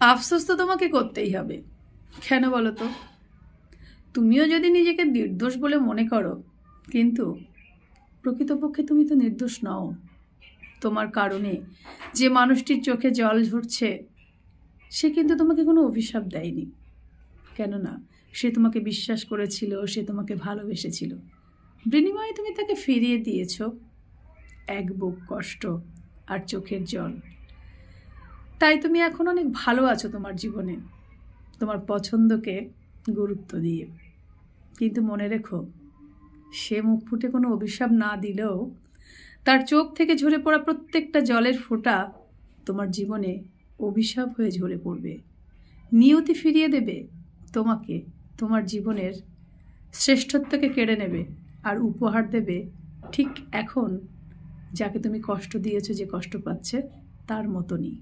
আফসোস তো তোমাকে করতেই হবে। কেন বলো তো? তুমিও যদি নিজেকে নির্দোষ বলে মনে করো, কিন্তু প্রকৃতপক্ষে তুমি তো নির্দোষ নও। তোমার কারণে যে মানুষটির চোখে জল ঝরছে, সে কিন্তু তোমাকে কোনো অভিশাপ দেয়নি। কেননা, সে তোমাকে বিশ্বাস করেছিল, সে তোমাকে ভালোবেসেছিল। বিনিময়ে তুমি তাকে ফিরিয়ে দিয়েছ। এক বুক কষ্ট আর চোখের জল। তাই তুমি এখন অনেক ভালো আছো তোমার জীবনে। তোমার পছন্দকে গুরুত্ব দিয়ে। কিন্তু মনে রেখো, সে মুখ ফুটে কোনো অভিশাপ না দিলেও তার চোখ থেকে ঝরে পড়া প্রত্যেকটা জলের ফোঁটা তোমার জীবনে অভিশাপ হয়ে ঝরে পড়বে। নিয়তি ফিরিয়ে দেবে তোমাকে, তোমার জীবনের শ্রেষ্ঠত্বকে কেড়ে নেবে আর উপহার দেবে ঠিক এখন, যাকে তুমি কষ্ট দিয়েছ যে কষ্ট পাচ্ছে তার মতনই।